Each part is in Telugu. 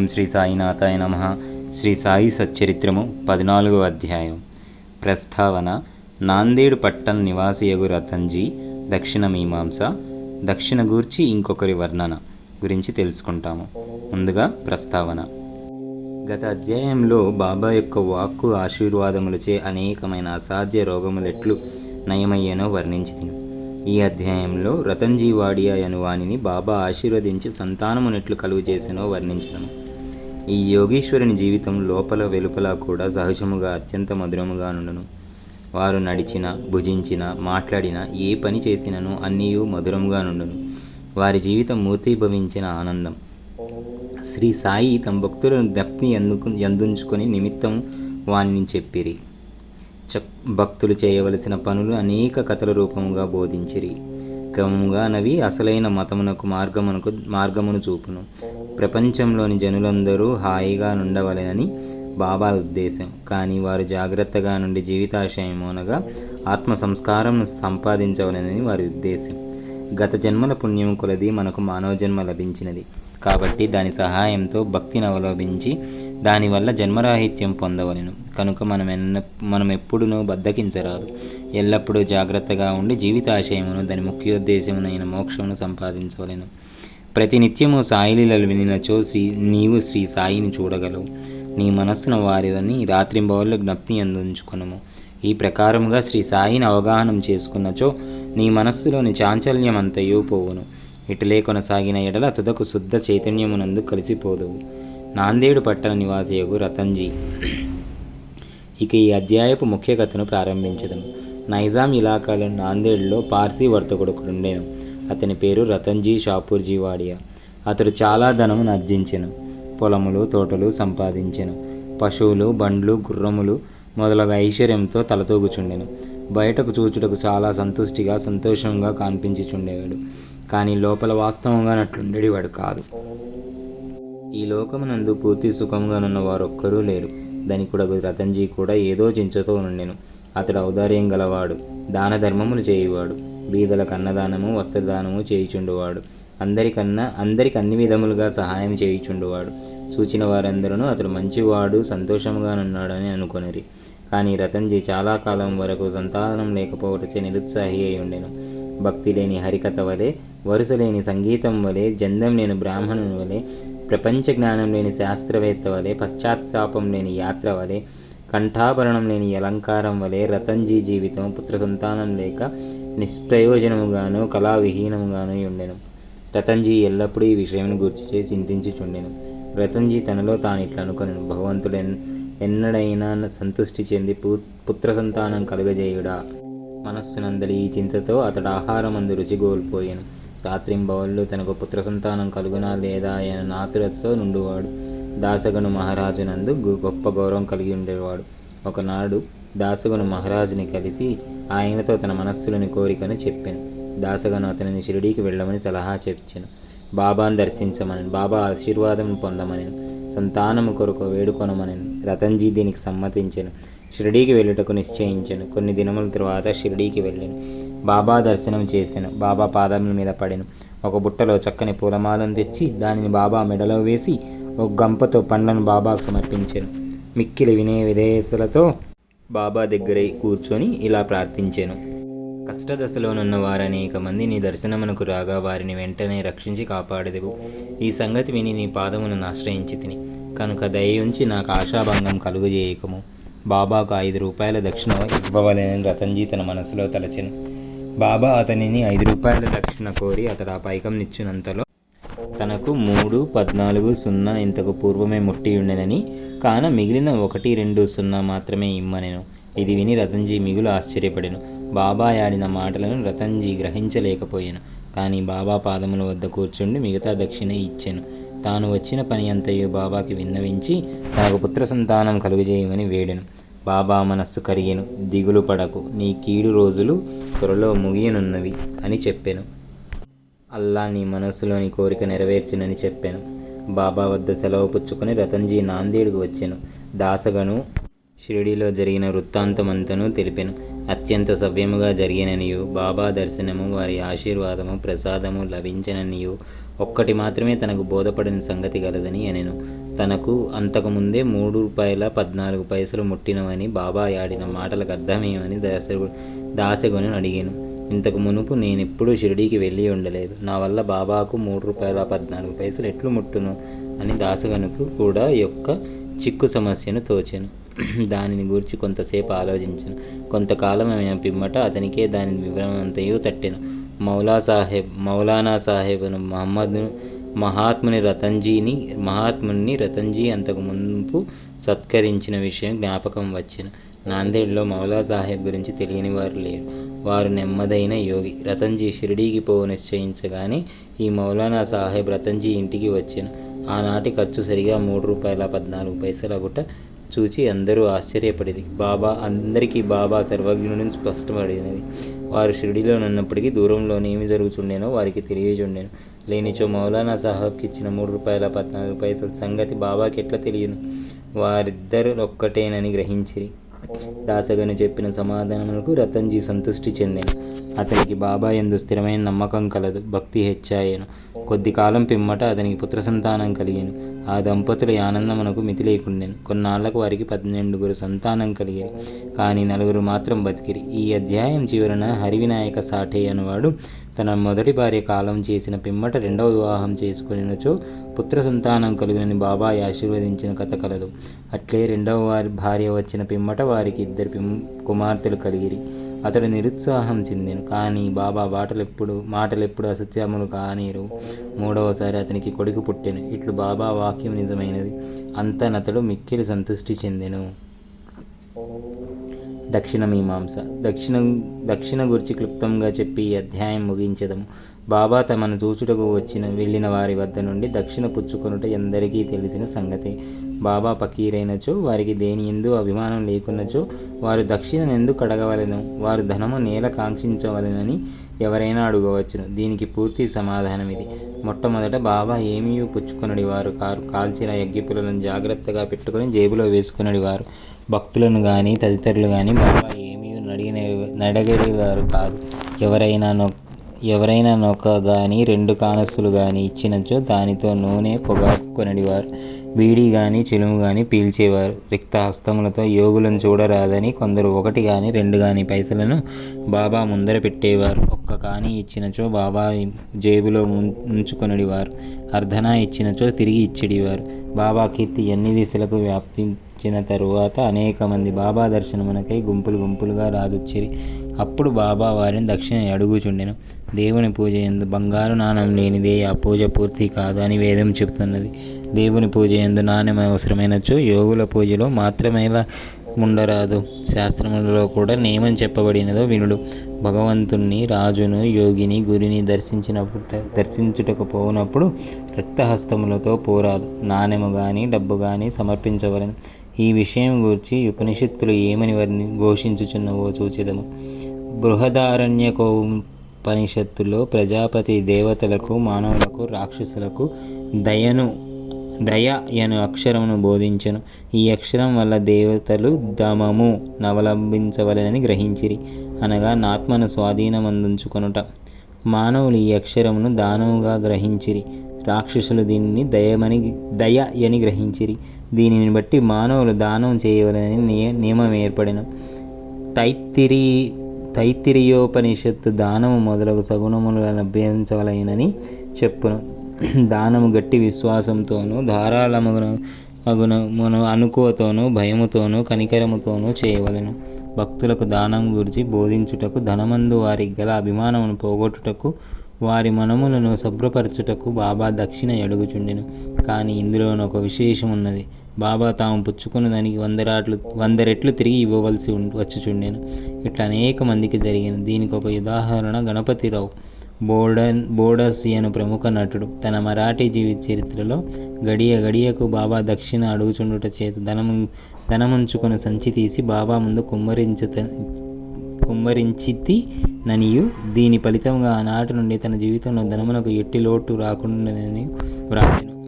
ఓం శ్రీ సాయినాథాయ నమ. శ్రీ సాయి సచ్చరిత్రము పద్నాలుగో అధ్యాయం. ప్రస్తావన నాందేడు పట్టణ నివాసియగు రతన్జీ దక్షిణ మీమాంస దక్షిణ గూర్చి ఇంకొకరి వర్ణన గురించి తెలుసుకుంటాము. ముందుగా ప్రస్తావన. గత అధ్యాయంలో బాబా యొక్క వాక్కు ఆశీర్వాదములచే అనేకమైన అసాధ్య రోగములెట్లు నయమయ్యేనో వర్ణించి ఈ అధ్యాయంలో రతన్జీ వాడియా అను వానిని బాబా ఆశీర్వదించి సంతానమునెట్లు కలుగు చేసినో వర్ణించడం ఈ యోగీశ్వరుని జీవితం లోపల వెలుపల కూడా సహజముగా అత్యంత మధురముగా నుండును. వారు నడిచిన భుజించిన మాట్లాడిన ఏ పని చేసినను అన్నీయు మధురముగా నుండును. వారి జీవితం మూర్తీభవించిన ఆనందం. శ్రీ సాయి తమ భక్తులను జ్ఞప్తిని ఎందుకు ఎందుంచుకొని నిమిత్తం వాణిని చెప్పిరి. చ భక్తులు చేయవలసిన పనులు అనేక కథల రూపముగా బోధించిరి. క్రమముగా నవి అసలైన మతమునకు మార్గమునకు మార్గమును చూపును. ప్రపంచంలోని జనులందరూ హాయిగా నుండవలెనని బాబా ఉద్దేశం. కానీ వారు జాగ్రత్తగా నుండి జీవితాశయమోనగా ఆత్మ సంస్కారం సంపాదించవలెనని వారి ఉద్దేశం. గత జన్మల పుణ్యం కొలది మనకు మానవ జన్మ లభించినది. కాబట్టి దాని సహాయంతో భక్తిని అవలంబించి దానివల్ల జన్మరాహిత్యం పొందవలెను. కనుక మనం ఎన్న మనం ఎప్పుడునూ బద్దకించరాదు. ఎల్లప్పుడూ జాగ్రత్తగా ఉండి జీవితాశయమును దాని ముఖ్యోద్దేశమునైన మోక్షమును సంపాదించవలెను. ప్రతినిత్యము సాయిలీలలు వినినచో శ్రీ నీవు శ్రీ సాయిని చూడగలవు. నీ మనస్సున వారిని రాత్రింబవళ్ళు జ్ఞప్తి అందించుకునము ఈ ప్రకారముగా శ్రీ సాయిని అవగాహనం చేసుకున్నచో నీ మనస్సులోని చాంచల్యం అంతయు పోవును. ఇటులే కొనసాగిన ఎడల తుదకు శుద్ధ చైతన్యమునందు కలిసిపోదువు. నాందేడు పట్టణ నివాసియగు రతన్జీ ఇక ఈ అధ్యాయపు ముఖ్య కథను ప్రారంభించదు నైజాం ఇలాకాలో నాందేడ్లో పార్సీ వర్తకుడు ఉండేను అతని పేరు రతన్జీ షాపూర్జీ వాడియా అతడు చాలా ధనమును ఆర్జించెను పొలములు తోటలు సంపాదించెను. పశువులు బండ్లు గుర్రములు మొదలగు ఐశ్వర్యంతో తలతూగుచుండెను. బయటకు చూచుటకు చాలా సంతుష్టిగా సంతోషంగా కనిపించుచుండేవాడు. కానీ లోపల వాస్తవంగా నట్లుండేవాడు కాదు. ఈ లోకమునందు పూర్తి సుఖంగానున్న వారొక్కరూ లేరు. ధనికుడగు రతన్జీ కూడా ఏదో చించతో నుండెను. అతడు ఔదార్యం గలవాడు. దాన ధర్మములు చేయువాడు. బీదలకు అన్నదానము వస్త్రదానము చేయుచుండువాడు. అందరికన్నా అందరికి అన్ని విధములుగా సహాయం చేయుచుండువాడు. చూచిన వారందరూ అతడు మంచివాడు సంతోషంగానున్నాడని అనుకొనిరి. కానీ రతన్జీ చాలా కాలం వరకు సంతానం లేకపోవటచే నిరుత్సాహి అయి ఉండెను భక్తి లేని హరికథ వలె వరుస లేని సంగీతం వలె జందం లేని బ్రాహ్మణుని వలె ప్రపంచ జ్ఞానం లేని శాస్త్రవేత్త వలె పశ్చాత్తాపం లేని యాత్ర వలె కంఠాభరణం లేని అలంకారం వలె రతన్జీ జీవితం పుత్ర సంతానం లేక నిష్ప్రయోజనముగాను కళావిహీనముగాను ఉండెను రతన్జీ ఎల్లప్పుడూ ఈ విషయం గురించి చింతించుచుండెను. రతన్జీ తనలో తాను ఇట్లా అనుకొనెను భగవంతుడు ఎన్ ఎన్నడైనా సంతుష్టి చెంది పు పుత్ర సంతానం కలుగజేయుడా? మనస్సునందలి ఈ చింతతో అతడు ఆహారమందు రుచి కోల్పోయాను రాత్రింబవళ్ళు తనకు పుత్ర సంతానం కలుగునా లేదా ఆయన నాతురతో నుండువాడు. దాసగను మహారాజునందు గొప్ప గౌరవం కలిగి ఉండేవాడు. ఒకనాడు దాసగను మహారాజుని కలిసి ఆయనతో తన మనస్సులోని కోరికను చెప్పాను. దాసగను అతనిని షిరిడీకి వెళ్ళమని సలహా చెప్పాను. బాబాను దర్శించమని బాబా ఆశీర్వాదం పొందమని సంతానము కొరకు వేడుకొనమని రతన్జీ దీనికి సమ్మతించాను. షిరిడీకి వెళ్ళుటకు నిశ్చయించాను. కొన్ని దినముల తర్వాత షిరిడీకి వెళ్ళాను. బాబా దర్శనం చేశాను బాబా పాదముల మీద పడాను. ఒక బుట్టలో చక్కని పూలమాలను తెచ్చి దానిని బాబా మెడలో వేసి ఒక గంపతో పండ్లను బాబాకు సమర్పించాను. మిక్కిలి వినే విధేయతలతో బాబా దగ్గరే కూర్చొని ఇలా ప్రార్థించాను. కష్టదశలోనున్న వారు అనేక మంది నీ దర్శనమునకు రాగా వారిని వెంటనే రక్షించి కాపాడదేవు. ఈ సంగతి విని నీ పాదమును ఆశ్రయించి తిని. కనుక దయయుంచి నాకు ఆశాభంగం కలుగజేయకము. బాబాకు ఐదు రూపాయల దక్షిణ ఇవ్వవలెనని రతన్జీ తన మనసులో తలచెను. బాబా అతనిని ఐదు రూపాయల దక్షిణ కోరి అతడు ఆ పైకం నిచ్చినంతలో తనకు మూడు పద్నాలుగు సున్నా ఇంతకు పూర్వమే ముట్టి ఉండెనని కాన మిగిలిన ఒకటి రెండు సున్నా మాత్రమే ఇమ్మనెను. ఇది విని రతన్జీ మిగులు ఆశ్చర్యపడెను. బాబా ఆడిన మాటలను రతన్జీ గ్రహించలేకపోయాను. కానీ బాబా పాదముల వద్ద కూర్చుండి మిగతా దక్షిణ ఇచ్చాను. తాను వచ్చిన పని అంతయు బాబాకి విన్నవించి నాకు పుత్ర సంతానం కలుగజేయమని వేడెను. బాబా మనస్సు కరిగెను. దిగులు పడకు. నీ కీడు రోజులు త్వరలో ముగియనున్నవి అని చెప్పాను. అల్లా నీ మనస్సులోని కోరిక నెరవేర్చునని చెప్పాను. బాబా వద్ద సెలవు పుచ్చుకొని రతన్జీ నాందేడుకు వచ్చాను. దాసగను షిరిడీలో జరిగిన వృత్తాంతమంతను తెలిపాను. అత్యంత సవ్యముగా జరిగిననియు బాబా దర్శనము వారి ఆశీర్వాదము ప్రసాదము లభించననియు ఒక్కటి మాత్రమే తనకు బోధపడిన సంగతి గలదని అనెను. తనకు అంతకుముందే మూడు రూపాయల పద్నాలుగు పైసలు ముట్టినవని బాబా ఆడిన మాటలకు అర్థమేమని దాసగు దాసగొని అడిగాను. ఇంతకు మునుపు నేనెప్పుడూ షిరిడీకి వెళ్ళి ఉండలేదు. నా వల్ల బాబాకు మూడు రూపాయల పద్నాలుగు పైసలు ఎట్లు ముట్టును? అని దాసగనుకు కూడా యొక్క చిక్కు సమస్యను తోచాను. దానిని గురించి కొంతసేపు ఆలోచించాను. కొంతకాలం అయిన పిమ్మట అతనికే దాని వివరమంతయు తట్టాను. మౌలా సాహెబ్ మౌలానా సాహెబ్ను మహమ్మద్ మహాత్ముని రతన్జీని మహాత్ముని రతన్జీ అంతకు మునుపు సత్కరించిన విషయం జ్ఞాపకం వచ్చిన. నాందేడ్లో మౌలా సాహెబ్ గురించి తెలియని వారు లేరు. వారు నెమ్మదైన యోగి. రతన్జీ షిరిడీకి పోవు నిశ్చయించగానే ఈ మౌలానా సాహెబ్ రతన్జీ ఇంటికి వచ్చిన. ఆనాటి ఖర్చు సరిగా మూడు రూపాయల పద్నాలుగు పైసల గుట్ట చూచి అందరూ ఆశ్చర్యపడేది బాబా అందరికీ బాబా సర్వజ్ఞుడిని స్పష్టపడినది. వారు షిరిడిలో ఉన్నప్పటికీ దూరంలోనే ఏమి జరుగుతుండేనో వారికి తెలియజుండేను లేనిచో మౌలానా సాహెబ్కి ఇచ్చిన మూడు రూపాయల పద్నాలుగు పైసల సంగతి బాబాకి ఎట్లా తెలియను? వారిద్దరు ఒక్కటేనని గ్రహించిరి. దాసగను చెప్పిన సమాధానములకు రతన్జీ సంతృష్టి చెందాను. అతనికి బాబా ఎందు స్థిరమైన నమ్మకం కలదు భక్తి హెచ్చాయను. కొద్ది కాలం పిమ్మట అతనికి పుత్ర సంతానం కలిగాను. ఆ దంపతుల ఆనందమునకు మితి లేకుండెను. కొన్నాళ్ళకు వారికి పన్నెండుగురు సంతానం కలిగారు కానీ నలుగురు మాత్రం బతికిరి. ఈ అధ్యాయం చివరన హరివినాయక సాఠే అనువాడు తన మొదటి భార్య కాలం చేసిన పిమ్మట రెండవ వివాహం చేసుకునినచో పుత్ర సంతానం కలుగునని బాబాయ్ ఆశీర్వదించిన కథ కలదు. అట్లే రెండవ వారి భార్య వచ్చిన పిమ్మట వారికి ఇద్దరు పిమ్ కుమార్తెలు కలిగిరి. అతడు నిరుత్సాహం చెందాను. కానీ బాబా బాటలెప్పుడు మాటలెప్పుడు అసత్యములు కానీరు. మూడవసారి అతనికి కొడుకు పుట్టెను. ఇట్లు బాబా వాక్యం నిజమైనది. అంతనతడు మిక్కిలి సంతృష్టి చెందెను. దక్షిణ మీమాంస. దక్షిణ దక్షిణ గురించి క్లుప్తంగా చెప్పి ఈ అధ్యాయం ముగించదము. బాబా తమను చూచుటకు వచ్చిన వెళ్ళిన వారి వద్ద నుండి దక్షిణ పుచ్చుకొనుట ఎందరికీ తెలిసిన సంగతి. బాబా పకీరైనచో వారికి దేని ఎందు అభిమానం లేకున్నచో వారు దక్షిణ ఎందుకు అడగవలెను వారు ధనము నేల కాంక్షించవలెనని ఎవరైనా అడుగవచ్చును. దీనికి పూర్తి సమాధానం ఇది మొట్టమొదట బాబా ఏమీ పుచ్చుకొనడి వారు కారు కాల్చిన యజ్ఞపులను జాగ్రత్తగా పెట్టుకొని జేబులో వేసుకునడి వారు భక్తులను కానీ తదితరులు కానీ బాబా ఏమీ నడిగిన నడగడేవారు కాదు. ఎవరైనా నొ ఎవరైనా నొక కానీ రెండు కానస్సులు కానీ ఇచ్చినచో దానితో నూనె పొగాకొనడివారు బీడి కానీ చిలుము కానీ పీల్చేవారు. రిక్త హస్తములతో యోగులను చూడరాదని కొందరు ఒకటి కానీ రెండు కానీ పైసలను బాబా ముందర పెట్టేవారు. ఒక్క కానీ ఇచ్చినచో బాబా జేబులో ఉం- అర్ధనా ఇచ్చినచో తిరిగి ఇచ్చిడివారు. బాబా కీర్తి ఎన్ని దిశలకు వ్యాపించిన తరువాత అనేక మంది బాబా దర్శనమునకై గుంపులు గుంపులుగా రాదొచ్చిరి. అప్పుడు బాబా వారిని దక్షిణ అడుగుచుండెను. దేవుని పూజ ఎందు బంగారు నాణం లేనిదే ఆ పూజ పూర్తి కాదు అని వేదం చెబుతున్నది. దేవుని పూజ ఎందు నాణ్యం అవసరమైనచో యోగుల పూజలో మాత్రమేలా ఉండరాదు శాస్త్రములలో కూడా నియమం చెప్పబడినదో వినుడు. భగవంతుణ్ణి రాజును యోగిని గురిని దర్శించినప్పుడు దర్శించుటకు పోనప్పుడు రక్తహస్తములతో పోరాదు. నాణెము కానీ డబ్బు కానీ సమర్పించవలను. ఈ విషయం గురించి ఉపనిషత్తులు ఏమని వర్ణి ఘోషించుచున్నవో చూచెదము. బృహదారణ్యకోపనిషత్తులో ప్రజాపతి దేవతలకు మానవులకు రాక్షసులకు దయను దయ అను అక్షరమును బోధించను. ఈ అక్షరం వల్ల దేవతలు దమము నవలంబించవలనని గ్రహించిరి. అనగా నాత్మను స్వాధీనమందుంచుకొనుట. మానవులు ఈ అక్షరమును దానముగా గ్రహించిరి. రాక్షసులు దీనిని దయమని దయ అని గ్రహించిరి. దీనిని బట్టి మానవులు దానం చేయవలనని నియ నియమం ఏర్పడిన. తైత్తిరి తైత్తిరియోపనిషత్తు దానము మొదలగు సగుణములను అభ్యసించవలనని చెప్పును. దానము గట్టి విశ్వాసంతోనూ ధారాళమును మన అనుకోతోనూ భయముతోనూ కనికరముతోనూ చేయవలెను. భక్తులకు దానం గురించి బోధించుటకు ధనమందు వారికి గల అభిమానమును పోగొట్టుటకు వారి మనములను శుభ్రపరచుటకు బాబా దక్షిణ అడుగుచుండెను కానీ ఇందులోని ఒక విశేషం ఉన్నది బాబా తాము పుచ్చుకున్న దానికి వంద రాట్లు వంద రెట్లు తిరిగి ఇవ్వవలసి ఉం- వచ్చుచుండెను. ఇట్లా అనేక మందికి జరిగిన. దీనికి ఒక ఉదాహరణ గణపతిరావు. బోడన్ బోడసి అను ప్రముఖ నటుడు. తన మరాఠీ జీవిత చరిత్రలో గడియ గడియకు బాబా దక్షిణ అడుగుచుండుట చేత ధనము ధనముంచుకొని సంచి తీసి బాబా ముందు కుమ్మరించుత కుమ్మరించితి ననియు దీని ఫలితంగా ఆనాటి నుండి తన జీవితంలో ధనమునకు ఎట్టి లోటు రాకుండానని వ్రాసాను.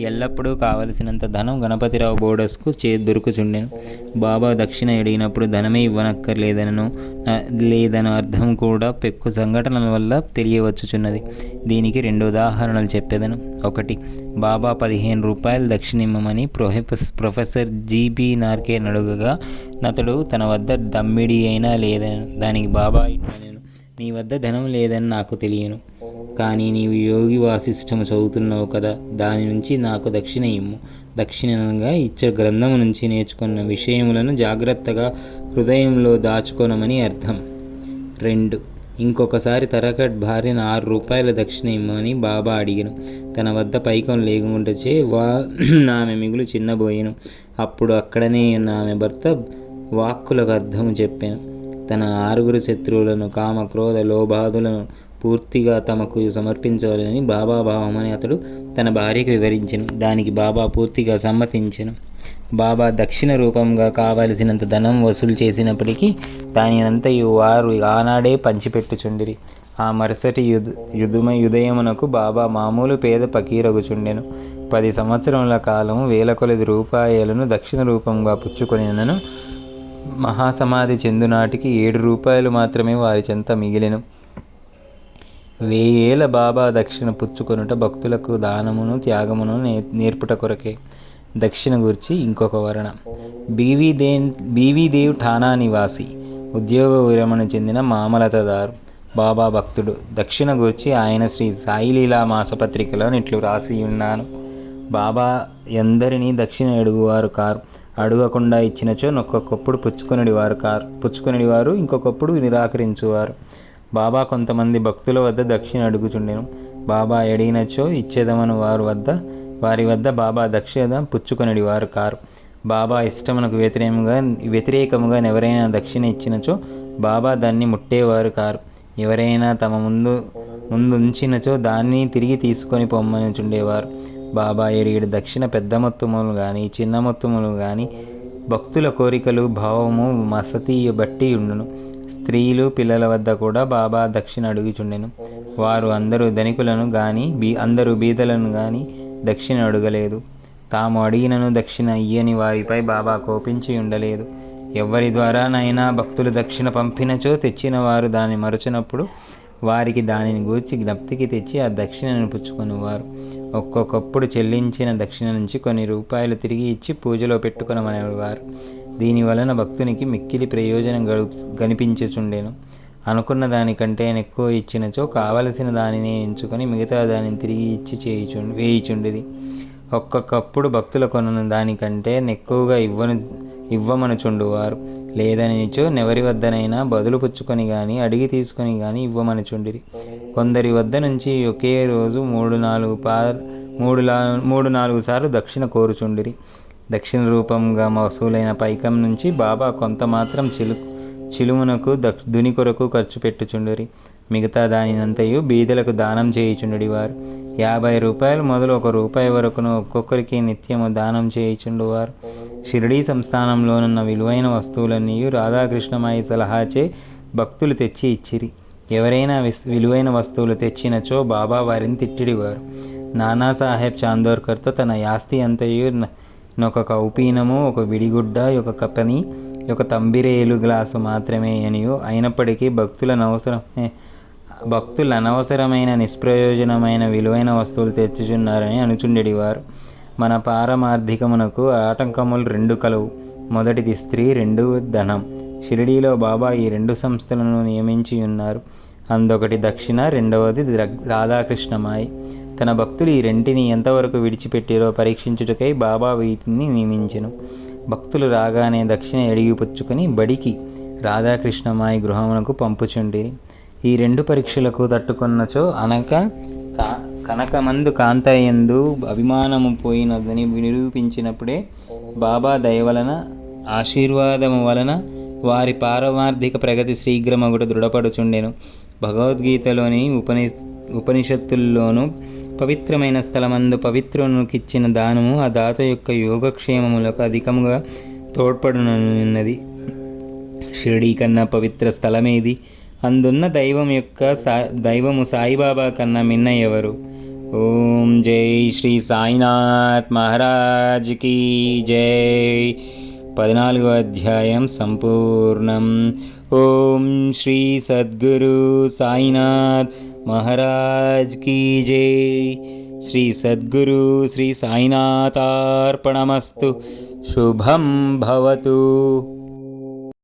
ఎల్లప్పుడూ కావలసినంత ధనం గణపతిరావు బోడస్కు చే దొరుకుచుండెను. బాబా దక్షిణ అడిగినప్పుడు ధనమే ఇవ్వనక్కర్లేదనను లేదన అర్థం కూడా పెక్కు సంఘటనల వల్ల తెలియవచ్చుచున్నది. దీనికి రెండు ఉదాహరణలు చెప్పేదను. ఒకటి బాబా పదిహేను రూపాయలు దక్షిణ ఇమ్మని ప్రొఫెస్ ప్రొఫెసర్ జీబీ నార్కే నడుగగా నతడు తన వద్ద దమ్మిడి అయినా లేదని దానికి బాబా ఇట్లా నీ వద్ద ధనం లేదని నాకు తెలియను. కానీ నీవు యోగి వాసిష్టము చదువుతున్నావు కదా దాని నుంచి నాకు దక్షిణ ఇమ్ము. దక్షిణంగా ఇచ్చే గ్రంథము నుంచి నేర్చుకున్న విషయములను జాగ్రత్తగా హృదయంలో దాచుకొనమని అర్థం. రెండు ఇంకొకసారి తరకట్ భార్యను ఆరు రూపాయల దక్షిణ ఇమ్మని బాబా అడిగిను. తన వద్ద పైకం లేకుండాచే వా ఆమె మిగులు చిన్నబోయాను. అప్పుడు అక్కడనే ఉన్న ఆమె భర్త వాక్కులకు అర్థము చెప్పాను. తన ఆరుగురు శత్రువులను కామ క్రోధ లోబాదులను పూర్తిగా తమకు సమర్పించవాలని బాబా భావమని అతడు తన భార్యకు వివరించను. దానికి బాబా పూర్తిగా సమ్మతించను. బాబా దక్షిణ రూపంగా కావలసినంత ధనం వసూలు చేసినప్పటికీ దానినంతయు వారు ఆనాడే పంచిపెట్టుచుండిరి. ఆ మరుసటి యుద్ యుదుమ యుదయమునకు బాబా మామూలు పేద పకీరగుచుండెను. పది సంవత్సరముల కాలం వేల కొలది రూపాయలను దక్షిణ రూపంగా పుచ్చుకొనినను. మహాసమాధి చెందునాటికి ఏడు రూపాయలు మాత్రమే వారి చెంత మిగిలెను. వేయేల బాబా దక్షిణ పుచ్చుకొనుట భక్తులకు దానమును త్యాగమును నే నేర్పుట కొరకే. దక్షిణ గురించి ఇంకొక వర్ణ బీవీ దే బీవీ దేవ్ ఠానా నివాసి. ఉద్యోగ విరమణ చెందిన మామలతదారు బాబా భక్తుడు. దక్షిణ గురించి ఆయన శ్రీ సాయిలీలా మాసపత్రికలో ఇట్లు రాసి ఉన్నాను. బాబా ఎందరినీ దక్షిణ అడుగువారు కారు. అడగకుండా ఇచ్చినచో ఒక్కొక్కప్పుడు పుచ్చుకొనిడివారు కారు. పుచ్చుకొనిడివారు ఇంకొకప్పుడు నిరాకరించువారు. బాబా కొంతమంది భక్తుల వద్ద దక్షిణ అడుగుచుండెను. బాబా ఎడిగినచో ఇచ్చేదమని వారి వద్ద వారి వద్ద బాబా దక్షిణ పుచ్చుకొనిడి వారు కారు. బాబా ఇష్టమునకు వ్యతిరేకంగా వ్యతిరేకముగా ఎవరైనా దక్షిణ ఇచ్చినచో బాబా దాన్ని ముట్టేవారు కారు. ఎవరైనా తమ ముందు ముందుంచినచో దాన్ని తిరిగి తీసుకొని పొమ్మని చుండేవారు బాబా ఏడు దక్షిణ పెద్ద మొత్తములు కానీ చిన్న మొత్తములు కానీ భక్తుల కోరికలు భావము మసతి బట్టి ఉండును. స్త్రీలు పిల్లల వద్ద కూడా బాబా దక్షిణ అడుగుచుండెను. వారు అందరూ ధనికులను గాని బీ అందరూ బీదలను గాని దక్షిణ అడగలేదు. తాము అడిగినను దక్షిణ ఇయ్యని వారిపై బాబా కోపించి ఉండలేదు. ఎవరి ద్వారానైనా భక్తులు దక్షిణ పంపినచో తెచ్చిన వారు దాన్ని మరచినప్పుడు వారికి దానిని గూర్చి జ్ఞప్తికి తెచ్చి ఆ దక్షిణను పుచ్చుకొనివారు. ఒక్కొక్కప్పుడు చెల్లించిన దక్షిణ నుంచి కొన్ని రూపాయలు తిరిగి ఇచ్చి పూజలో పెట్టుకునమనేవారు. దీని వలన భక్తునికి మిక్కిలి ప్రయోజనం గడు కనిపించుచుండెను. అనుకున్న దానికంటే ఎక్కువ ఇచ్చినచో కావలసిన దానిని ఎంచుకొని మిగతా దానిని తిరిగి ఇచ్చి చేయుచు వేయిచుండిది. ఒక్కొక్కప్పుడు భక్తుల కొనను దానికంటే ఎక్కువగా ఇవ్వను ఇవ్వమనుచుండువారు. లేదనిచో నెవరి వద్దనైనా బదులు పుచ్చుకొని కానీ అడిగి తీసుకొని కానీ ఇవ్వమనుచుండిరి. కొందరి వద్ద నుంచి ఒకే రోజు మూడు నాలుగు పా మూడు లా మూడు నాలుగు సార్లు దక్షిణ కోరుచుండిరి. దక్షిణ రూపంగా వసూలైన పైకం నుంచి బాబా కొంత మాత్రం చిలు చిలుమునకు దక్ దుని కొరకు ఖర్చు పెట్టుచుండిరి. మిగతా దానినంతయు బీదలకు దానం చేయుచుండడి వారు. యాభై రూపాయలు మొదలు ఒక రూపాయి వరకును ఒక్కొక్కరికి నిత్యము దానం చేయుచుండువారు షిరిడీ సంస్థానంలోనున్న విలువైన వస్తువులన్నీ రాధాకృష్ణమాయి సలహాచే భక్తులు తెచ్చి ఇచ్చిరి. ఎవరైనా విస్ విలువైన వస్తువులు తెచ్చినచో బాబా వారిని తిట్టిడివారు. నానాసాహెబ్ చాందోర్కర్తో తన యాస్తి అంతయు ఒక కౌపీనము ఒక విడిగుడ్డ ఒక కప్పని ఒక తంబిరేలు గ్లాసు మాత్రమే అనియు. అయినప్పటికీ భక్తుల అవసరమే భక్తులు అనవసరమైన నిష్ప్రయోజనమైన విలువైన వస్తువులు తెచ్చుచున్నారని అనుచుండెడివారు. మన పారమార్థికమునకు ఆటంకములు రెండు కలవు. మొదటిది స్త్రీ రెండు ధనం. షిరిడీలో బాబా ఈ రెండు సంస్థలను నియమించి ఉన్నారు అందొకటి దక్షిణ రెండవది రాధాకృష్ణమాయి. తన భక్తులు ఈ రెంటిని ఎంతవరకు విడిచిపెట్టిరో పరీక్షించుటకై బాబా వీటిని నియమించెను. భక్తులు రాగానే దక్షిణ ఎడిగిపుచ్చుకొని బడికి రాధాకృష్ణమాయి గృహమునకు పంపుచుండి ఈ రెండు పరీక్షలకు తట్టుకున్నచో అనక కా- కనకమందు కాంతయందు అభిమానము పోయినదని నిరూపించినప్పుడే బాబా దయవలన ఆశీర్వాదము వలన వారి పారమార్థిక ప్రగతి శీఘ్రమగుట దృఢపడుచుండెను. భగవద్గీతలోని ఉపని ఉపనిషత్తుల్లోనూ పవిత్రమైన స్థలమందు పవిత్రునికిచ్చిన దానము ఆ దాత యొక్క యోగక్షేమములకు అధికముగా తోడ్పడునన్నది. షిరిడీ కన్నా పవిత్ర స్థలమేది. అందున్న దైవం యొక్క సా దైవము సాయిబాబా కన్నా మిన్న ఎవరు? ఓం జై శ్రీ సాయినాథ్ మహారాజ్ కీ జై. పద్నాలుగో అధ్యాయం సంపూర్ణం. ఓం శ్రీ సద్గురు సాయినాథ్ महाराज की जय। श्री सद्गुरु श्री साईनाथार्पणमस्तु शुभं भवतु।